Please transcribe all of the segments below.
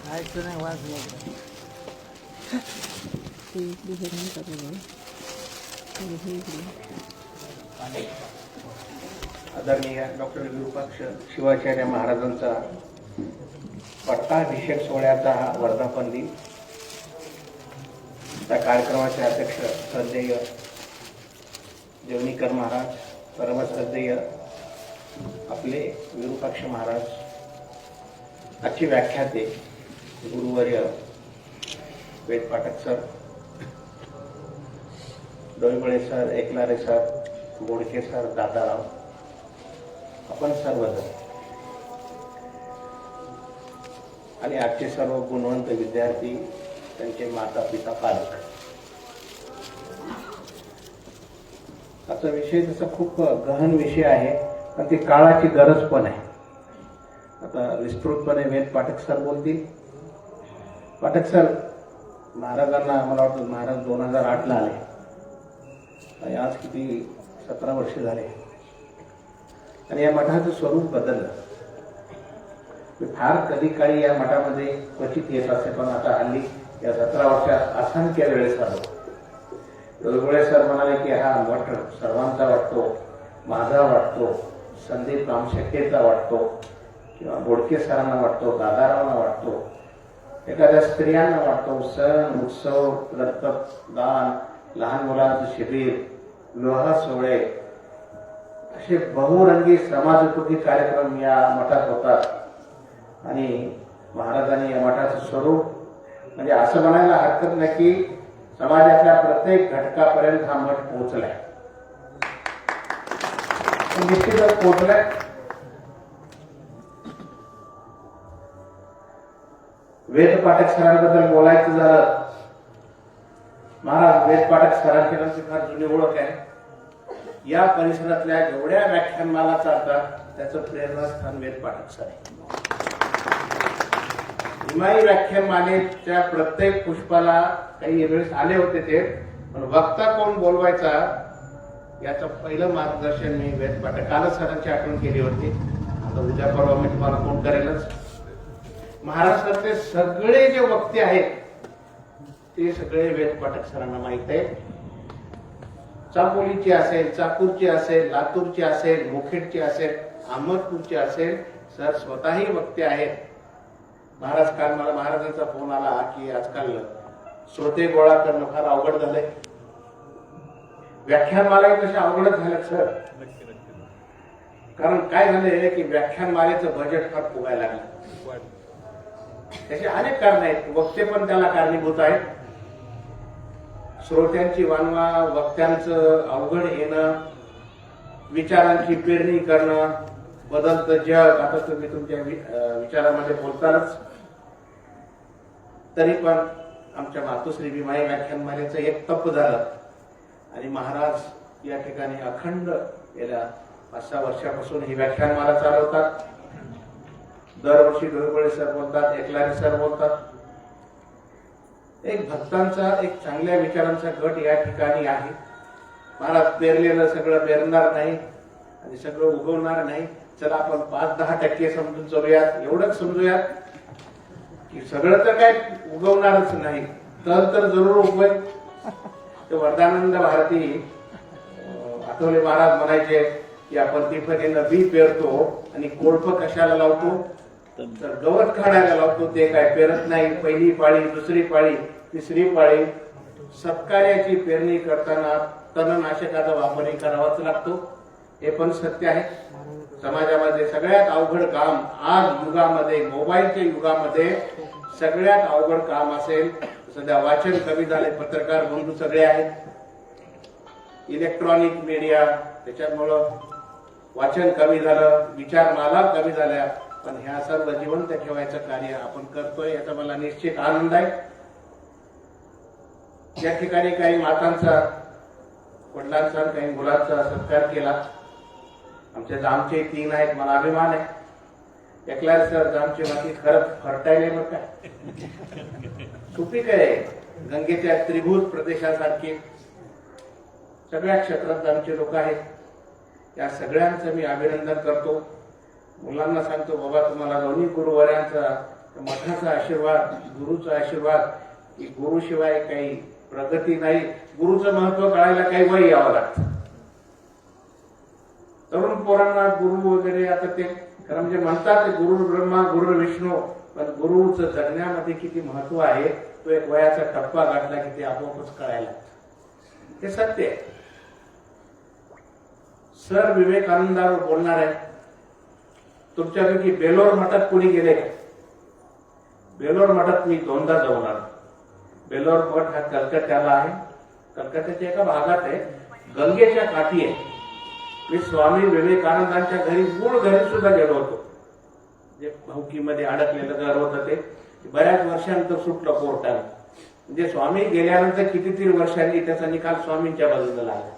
खायचं नाही ते इकडे हे हे हे इकडे. आदरणीय डॉक्टर विरूपाक्ष शिवाचार्य महाराजांचा पट्टाभिषेक सोहळ्याचा हा वर्धापन दिन. त्या कार्यक्रमाचे अध्यक्ष श्रद्धेय जेवणीकर महाराज परमश्रद्धेय आपले विरूपाक्ष महाराज आजची व्याख्याते गुरुवर्य Ved Pathak sir. Doibale sir Ekalare sir Bodke sir Dadarao. आपण सर्वजण. आणि आजचे सर्व गुणवंत विद्यार्थी त्यांचे माता पिता पालक. आता विषय तसा खूप गहन विषय आहे पण ती काळाची गरज पण आहे. आता विस्तृतपणे वेद पाठक सर बोलतील. पाठक सर महाराजांना मला वाटतं महाराज दोन हजार आठला आले. आणि आज किती सतरा वर्ष झाले. आणि या मठाचं स्वरूप बदललं. मी फार कधी काळी या मठामध्ये क्वचित येत असे पण आता हल्ली या सतरा वर्षात असंख्य वेळेस आलो. वेगवेगळे सर म्हणाले की हा मठ सर्वांचा वाटतो माझा वाटतो संदीप रामशेट्टीचा वाटतो किंवा बोडके सरांना वाटतो दादारावांना वाटतो एखाद्या स्त्रियांना वाटतो सण उत्सव रक्तदान लहान मुलांचं शिबिर विवाह सोहळे असे बहुरंगी समाजोपयोगी कार्यक्रम या मठात होतात. आणि महाराजांनी या मठाचं स्वरूप म्हणजे असं म्हणायला हरकत नाही की समाजातल्या प्रत्येक घटकापर्यंत हा मठ पोहोचलाय. निश्चितच पोहोचलाय. वेद पाठक सरांबद्दल बोलायचं झालं महाराज वेद पाठक सरांची फार जुनी ओळख आहे. या परिसरातल्या जेवढ्या व्याख्यानमाला चालतात त्याचं प्रेरणास्थान वेद पाठक सर आहे. हिमाई व्याख्यानमालेच्या प्रत्येक पुष्पाला काही वेळेस आले होते ते पण वक्ता कोण बोलवायचा याचं पहिलं मार्गदर्शन मी वेद पाठक कालच सरांची आठवण केली होती. आता उद्या परवा मी तुम्हाला फोन करेलच. महाराष्ट्रातले सगळे जे वक्ते आहेत ते सगळे वेद पाठक सरांना माहीत आहे चापोलीची असेल चाकूरची असेल लातूरची असेल मुखेडची असेल अहमदपूरची असेल सर स्वतःही वक्ते आहेत. महाराज काल मला महाराजांचा फोन आला की आजकाल श्रोते गोळा करणं फार अवघड झालंय. व्याख्यानमालाही तशा अवघडच झाल्यात सर. कारण काय झालंय की व्याख्यानमालेचं बजेट फार फुगायला लागलं. त्याचे अनेक कारण आहेत. वक्ते पण त्याला कारणीभूत आहेत. श्रोत्यांची वानवा वक्त्यांचं अवघड येणं विचारांची पेरणी करणं बदलतं जग आता तुम्ही तुमच्या विचारामध्ये बोलतानाच तरी पण आमच्या मातोश्री भीमाई व्याख्यानमालेचं एक तप झालं. आणि महाराज या ठिकाणी अखंड गेल्या पाच सहा वर्षापासून ही व्याख्यानमाला चालवतात. दरवर्षी डोईबळे सर बोलतात एकलारे सर बोलतात. एक भक्तांचा एक चांगल्या विचारांचा गट या ठिकाणी आहे. महाराज पेरलेलं सगळं पेरणार नाही आणि सगळं उगवणार नाही. चला आपण पाच दहा टक्के समजून चलूयात. एवढंच समजूयात की सगळं तर काय उगवणारच नाही. तर तर जरूर उगवेल. तर वरदानंद भारती आठवले महाराज म्हणायचे की आपण तिफरीनं बी पेरतो आणि कोळप कशाला लावतो? तर गवत खाण्याला लावतो. ते काय पेरत नाही. पहिली पाळी दुसरी पाळी तिसरी पाळी. सत्कार्याची पेरणी करताना तणनाशकाचा वापरही करावाच लागतो. हे पण सत्य आहे. समाजामध्ये सगळ्यात अवघड काम आज युगामध्ये मोबाईलच्या युगामध्ये सगळ्यात अवघड काम असेल सध्या वाचन कमी झाले पत्रकार बंधू सगळे आहेत. इलेक्ट्रॉनिक मीडिया त्याच्यामुळं वाचन कमी झालं विचारमाला कमी झाल्या पण ह्या सर्व जिवंत ठेवायचं कार्य आपण करतोय याचा मला निश्चित आनंद आहे. या ठिकाणी काही मातांचा वडिलांचा काही मुलांचा सत्कार केला. आमच्या आमचे तीन आहेत मला अभिमान आहे. एकला सर माती खरंच फरटाईल आहे काय? सुपीक आहे गंगेच्या त्रिभुज प्रदेशासारखे सगळ्या क्षेत्रात आमचे लोक आहेत. या सगळ्यांचं मी अभिनंदन करतो. मुलांना सांगतो बाबा तुम्हाला दोन्ही गुरुवाऱ्यांचा मठाचा आशीर्वाद गुरुचा आशीर्वाद की गुरुशिवाय काही प्रगती नाही. गुरुचं महत्त्व कळायला काही वय यावं लागतं. तरुण पोरांना गुरु वगैरे आता ते खरं म्हणजे म्हणतात ते गुरु ब्रह्मा गुरु विष्णू पण गुरुचं जगण्यामध्ये किती महत्त्व आहे तो एक वयाचा टप्पा गाठला की ते आपोआपच कळायला हे सत्य आहे. सर विवेकानंदावर बोलणार आहे तुमच्यापैकी बेलोर मठात कोणी गेले का? बेलोर मठात मी दोनदा जाऊन आलो. बेलोर मठ हा कलकत्त्याला आहे. कलकत्त्याच्या एका भागात आहे. गंगेच्या काठी आहे. मी स्वामी विवेकानंदांच्या घरी मूळ घरी सुद्धा गेलो होतो. जे भाऊकीमध्ये अडकलेलं घर होतं ते बऱ्याच वर्षानंतर सुटलं कोर्टाला म्हणजे स्वामी गेल्यानंतर कितीतरी वर्षांनी त्याचा निकाल स्वामींच्या बाजूला लागला.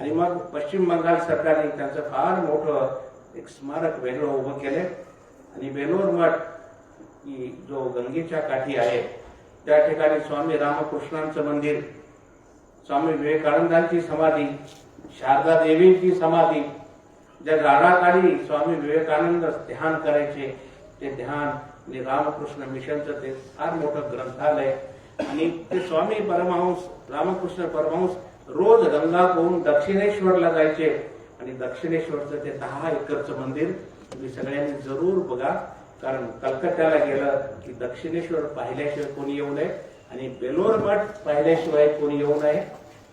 आणि मग पश्चिम बंगाल सरकारने त्यांचं फार मोठं एक स्मारक वेगळं उभं केले आणि वेलोर मठ की जो गंगेच्या काठी आहे त्या ठिकाणी स्वामी रामकृष्णांचं मंदिर स्वामी विवेकानंदांची समाधी शारदा देवींची समाधी ज्या झाडाखाली स्वामी विवेकानंद ध्यान करायचे ते ध्यान आणि रामकृष्ण मिशनचं ते फार मोठं ग्रंथालय. आणि ते स्वामी परमहंस रामकृष्ण परमहंस रोज गंगा होऊन दक्षिणेश्वरला जायचे. आणि दक्षिणेश्वरचं ते दहा एकरचं मंदिर तुम्ही सगळ्यांनी जरूर बघा. कारण कलकत्त्याला गेलं की दक्षिणेश्वर पाहिल्याशिवाय कोणी येऊ नये आणि बेलोर मठ पाहिल्याशिवाय कोणी येऊ नये.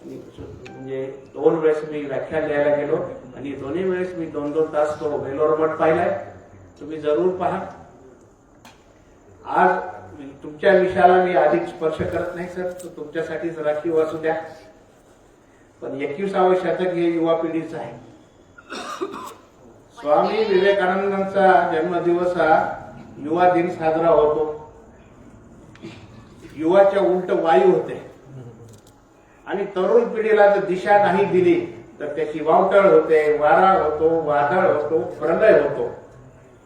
म्हणजे दोन वेळेस मी व्याख्यान लिहायला गेलो आणि दोन्ही वेळेस मी दोन दोन तास तो वेलोर मठ पाहिलाय. तुम्ही जरूर पहा. आज तुमच्या विषयाला मी अधिक स्पर्श करत नाही सर. तो तुमच्यासाठीच राखीव असू द्या. पण एकविसावं शतक हे युवा पिढीचं आहे. स्वामी विवेकानंदांचा जन्मदिवस हा युवा दिन साजरा होतो. युवाच्या उलट वायू होते. आणि तरुण पिढीला जर दिशा नाही दिली तर त्याची वावटळ होते वारा होतो वादळ होतो प्रलय होतो.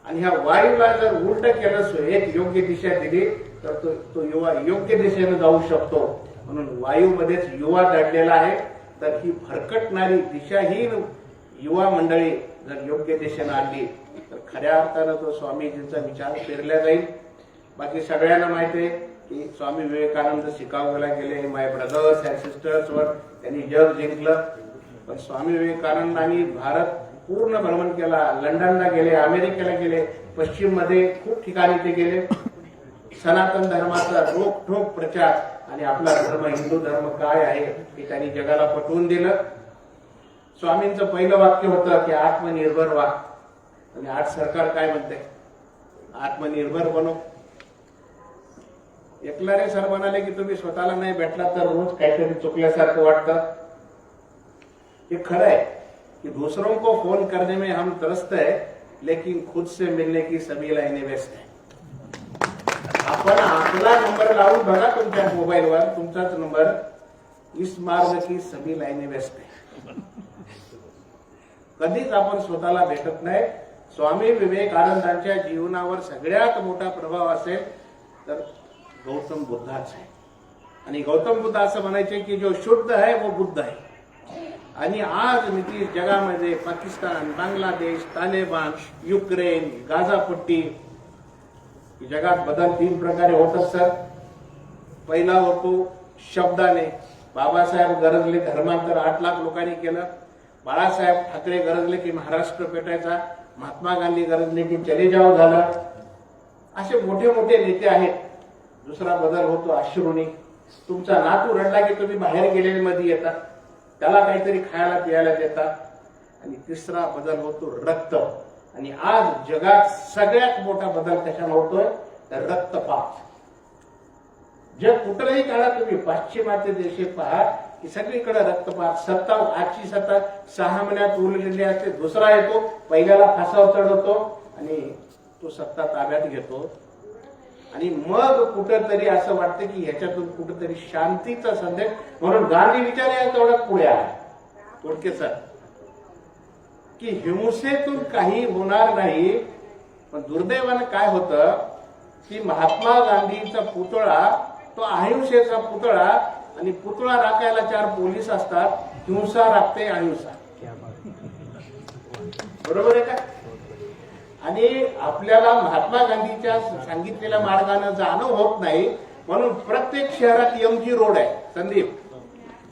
आणि ह्या वायूला जर उलट केलं एक योग्य दिशा दिली तर तो तो युवा योग्य दिशेने जाऊ शकतो. म्हणून वायूमध्येच युवा दडलेला आहे. तर ही भरकटणारी दिशाहीन युवा मंडळी जर योग्य दिशेने आणली तर खऱ्या अर्थानं तो स्वामीजींचा विचार पेरला जाईल. बाकी सगळ्यांना माहिती आहे की स्वामी विवेकानंद शिकागोला गेले माय ब्रदर्स अँड सिस्टर्स वर त्यांनी जग जिंकलं. पण स्वामी विवेकानंदांनी भारत पूर्ण भ्रमण केला. लंडनला गेले अमेरिकेला गेले पश्चिममध्ये खूप ठिकाणी ते गेले. सनातन धर्माचा रोखोक प्रचार आणि आपला धर्म हिंदू धर्म काय आहे हे त्यांनी जगाला पटवून दिलं. स्वामींचं पहिलं वाक्य होतं की आत्मनिर्भर व्हा. आणि आज सरकार काय म्हणते आत्मनिर्भर बनो. एकलारे सर म्हणाले की तुम्ही स्वतःला नाही भेटला तर रोज काहीतरी चुकल्यासारखं वाटतं. ये खरं है कि दूसरों को फोन करने में हम त्रस्त है लेकिन खुद से मिलने की सभी लाईने व्यस्त आहे आपण आपला नंबर लावून बघा तुमच्या मोबाईलवर तुमचाच नंबर इस मार्ग की सभी लाईने व्यस्त आहे कधीच आपण स्वतःला भेटत नाही. स्वामी विवेकानंदांच्या जीवनावर सगळ्यात मोठा प्रभाव असेल तर गौतम बुद्धाच आहे. आणि गौतम बुद्ध असं म्हणायचे की जो शुद्ध आहे वो बुद्ध आहे. आणि आज नितीश जगामध्ये पाकिस्तान बांगलादेश तालिबान युक्रेन गाझापट्टी जगात बदल तीन प्रकारे होत असतात पहिला होतो शब्दाने. बाबासाहेब गरजले धर्मांतर आठ लाख लोकांनी केलं. बाळासाहेब ठाकरे गरजले की महाराष्ट्र पेटायचा. महात्मा गांधी गरजले की चले जाव झालं. असे मोठे मोठे नेते आहेत. दुसरा बदल होतो अश्रुनी. तुमचा नातू रडला की तुम्ही बाहेर गेलेले मध्ये येतात त्याला काहीतरी खायला पियायला देतात आणि तिसरा बदल होतो रक्त. आणि आज जगात सगळ्यात मोठा बदल कशाला होतोय? तर रक्तपात. जग कुठलाही काळात तुम्ही पाश्चिमात्य देशे पहा की सगळीकडे रक्तपात. सत्ता आजची सत्ता सहा महिन्यात उरलेली असते दुसरा येतो पहिल्याला फासावर चढवतो आणि तो सत्ता ताब्यात घेतो. आणि मग कुठंतरी असं वाटतं की ह्याच्यातून कुठंतरी शांतीचा संदेश. म्हणून गांधी विचार या तेवढा पुढे आहे थोडके सर की हिंसेतून काही होणार नाही पण दुर्दैवानं काय होतं की महात्मा गांधीचा पुतळा तो अहिंसेचा पुतळा आणि पुतळा राखायला चार पोलीस असतात हिंसा राखते अहिंसा. बरोबर आहे का? आणि आपल्याला महात्मा गांधीच्या सांगितलेल्या मार्गाने जाणं होत नाही म्हणून प्रत्येक शहरात एमजी रोड आहे. संदीप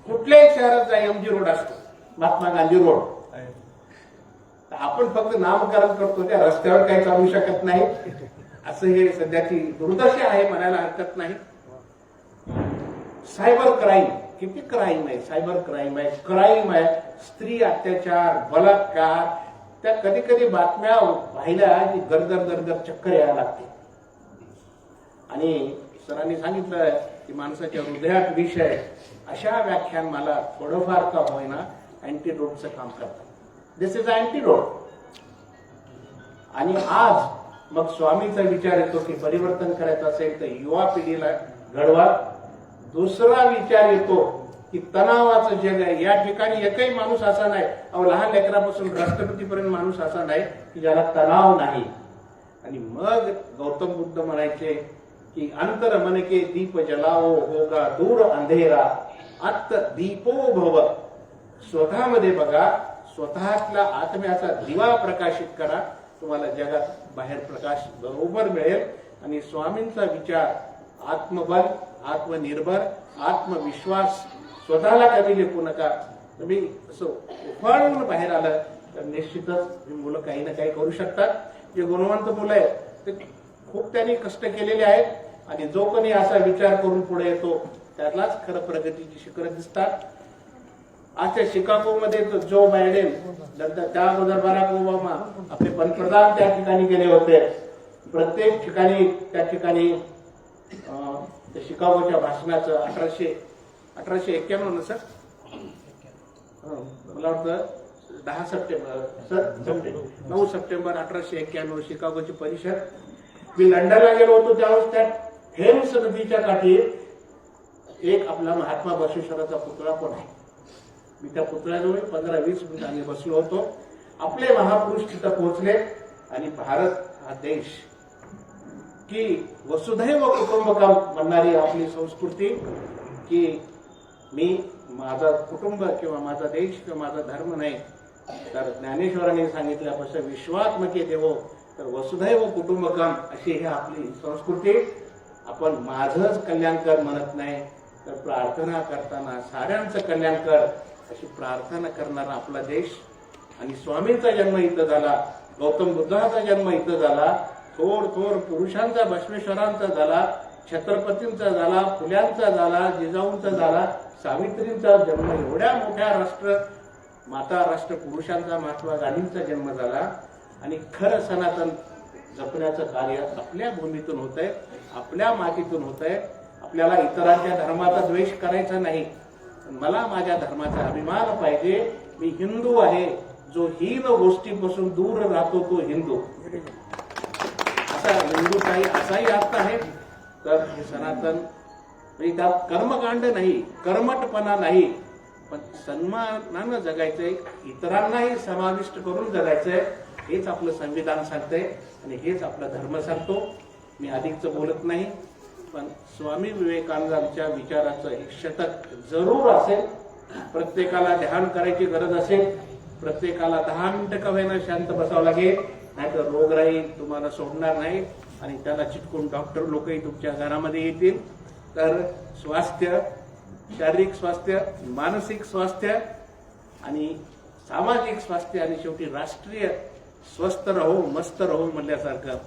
कुठल्याही शहरात एमजी रोड असतो. महात्मा गांधी रोड. आपण फक्त नामकरण करतो त्या रस्त्यावर काही चालू शकत नाही. असं हे सध्याची दुर्दशा आहे म्हणायला हरकत नाही. सायबर क्राईम किती क्राईम आहे? सायबर क्राईम आहे क्राईम आहे. स्त्री अत्याचार बलात्कार त्या कधी कधी बातम्या पाहिल्या की गरदर गरदर चक्कर यायला लागते. आणि सरांनी सांगितलं की माणसाच्या हृदयात विषय अशा व्याख्यान मला थोडंफार का होईना अँटीडोटचं काम करतात दिस इज अँटीडोट आणि आज मग स्वामीचा विचार येतो की परिवर्तन करायचं असेल तर युवा पिढीला घडवा. दुसरा विचार येतो की तणावाचं जग आहे. या ठिकाणी एकही माणूस असा नाही. अहो लहान लेकरापासून राष्ट्रपतीपर्यंत माणूस असा नाही की ज्याला तणाव नाही. आणि मग गौतम बुद्ध म्हणायचे की अंतर मनके दीप जलाओ होगा दूर अंधेरा आत्त दीपो भव. स्वतःमध्ये बघा स्वतःतला आत्म्याचा दिवा प्रकाशित करा. तुम्हाला जगात बाहेर प्रकाश बरोबर मिळेल. आणि स्वामींचा विचार आत्मबल आत्मनिर्भर आत्मविश्वास स्वतःला कमी लेखू नका. तुम्ही असं उफाळून बाहेर आलं तर निश्चितच ही मुलं काही ना काही करू शकतात. जे गुणवंत मुलं आहेत ते खूप त्यांनी कष्ट केलेले आहेत आणि जो कोणी असा विचार करून पुढे येतो त्यालाच खरं प्रगतीची शिखरं दिसतात. आजच्या शिकागोमध्ये जो बायडेन नंतर त्या अगोदर बराक ओबामा आपले पंतप्रधान त्या ठिकाणी गेले होते. प्रत्येक ठिकाणी त्या ठिकाणी त्या शिकागोच्या भाषणाचं अठराशे अठराशे एक्क्याण्णव ना सर? हो, मला वाटतं दहा सप्टेंबर सर सप्टेंबर नऊ सप्टेंबर अठराशे एक्क्याण्णव शिकागोची परिषद. मी लंडनला गेलो होतो त्यावेळेस त्या थेम्स नदीच्या काठी एक आपला महात्मा बसवेश्वराचा पुतळा पण आहे. मी त्या पुतळ्याजवळ पंधरा वीस मिनिट आम्ही बसलो होतो. आपले महापुरुष तिथं पोहोचले आणि भारत हा देश की वसुधैव कुटुंबकम म्हणणारी आपली संस्कृती की मी माझा कुटुंब किंवा माझा देश किंवा माझा धर्म नाही तर ज्ञानेश्वरांनी सांगितल्यापासून विश्वात्मके देवो तर वसुधैव कुटुंबकम अशी ही आपली संस्कृती. आपण माझंच कल्याण कर म्हणत नाही तर प्रार्थना करताना साऱ्यांचं कल्याण कर अशी प्रार्थना करणारा आपला देश. आणि स्वामींचा जन्म इथं झाला गौतम बुद्धाचा जन्म इथं झाला थोर थोर पुरुषांचा भस्मेश्वरांचा झाला छत्रपतींचा झाला फुल्यांचा झाला जिजाऊंचा झाला सावित्रींचा जन्म एवढ्या मोठ्या राष्ट्र माता राष्ट्र पुरुषांचा महात्मा गांधींचा जन्म झाला आणि खरं सनातन जपण्याचं कार्य आपल्या भूमीतून होत आहे आपल्या मातीतून होत आहे आपल्याला इतरांच्या धर्माचा द्वेष करायचा नाही. मला माझ्या धर्माचा अभिमान पाहिजे. मी हिंदू आहे. जो हीन गोष्टीपासून दूर राहतो तो हिंदू. असा हिंदू काही असाही अर्थ आहे. तर हे सनातन म्हणजे त्यात कर्मकांड नाही कर्मटपणा नाही. पण सन्मानानं जगायचंय इतरांनाही समाविष्ट करून जगायचंय हेच आपलं संविधान सांगतंय आणि हेच आपला धर्म सांगतो. मी अधिकच बोलत नाही पण स्वामी विवेकानंदांच्या विचाराचं एक शतक जरूर असेल. प्रत्येकाला ध्यान करायची गरज असेल. प्रत्येकाला दहा मिनिटं कव्यानं शांत बसावं लागेल. नाहीतर रोगराई तुम्हाला सोडणार नाही आणि त्याला चिटकून डॉक्टर लोकही तुमच्या घरामध्ये येतील. तर स्वास्थ्य शारीरिक स्वास्थ्य मानसिक स्वास्थ्य आणि सामाजिक स्वास्थ्य आणि शेवटी राष्ट्रीय स्वस्थ राहू मस्त राहू म्हणल्यासारखं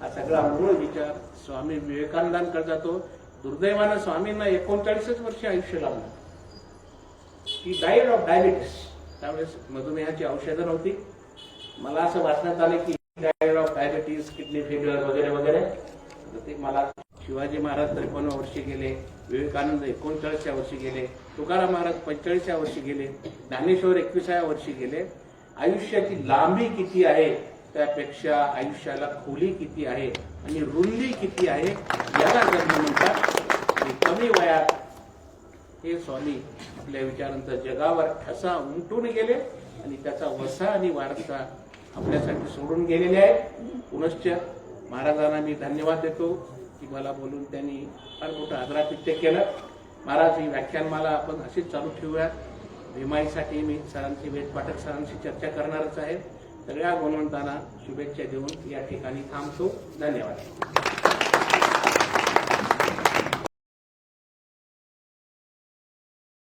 हा सगळा मूळ विचार स्वामी विवेकानंदांकडे जातो. दुर्दैवानं स्वामींना एकोणचाळीसच वर्ष आयुष्य लाभलं ही डाईड ऑफ डायबिटीस त्यामुळे मधुमेहाची औषधं नव्हती. मला असं वाचण्यात आलं की diet of diabetes kidney failure वगैरे वगैरे तर ते मला शिवाजी महाराज त्रेपन्न वर्षी गेले विवेकानंद एकोणचाळीसच्या वर्षी गेले तुकाराम महाराज पंचेचाळीसच्या वर्षी गेले ज्ञानेश्वर एकविसाव्या वर्षी गेले. आयुष्याची लांबी किती आहे? त्यापेक्षा आयुष्याला खोली किती आहे आणि रुंदी किती आहे? याला जन्म म्हणतात. आणि कमी वयात हे स्वामी आपल्या विचारांचा जगावर ठसा उमटून गेले आणि त्याचा वसा आणि वारसा आपल्यासाठी सोडून गेलेले आहेत. पुनश्च महाराजांना मी धन्यवाद देतो. की मला बोलून त्यांनी फार मोठं आदरातिथ्य केलं. महाराज ही व्याख्यानमाला आपण अशीच चालू ठेवूयात. भीमाईसाठी मी सरांची वेद पाठक सरांशी चर्चा करणारच आहे. सगळ्या गुणवंतांना शुभेच्छा देऊन या ठिकाणी थांबतो. धन्यवाद.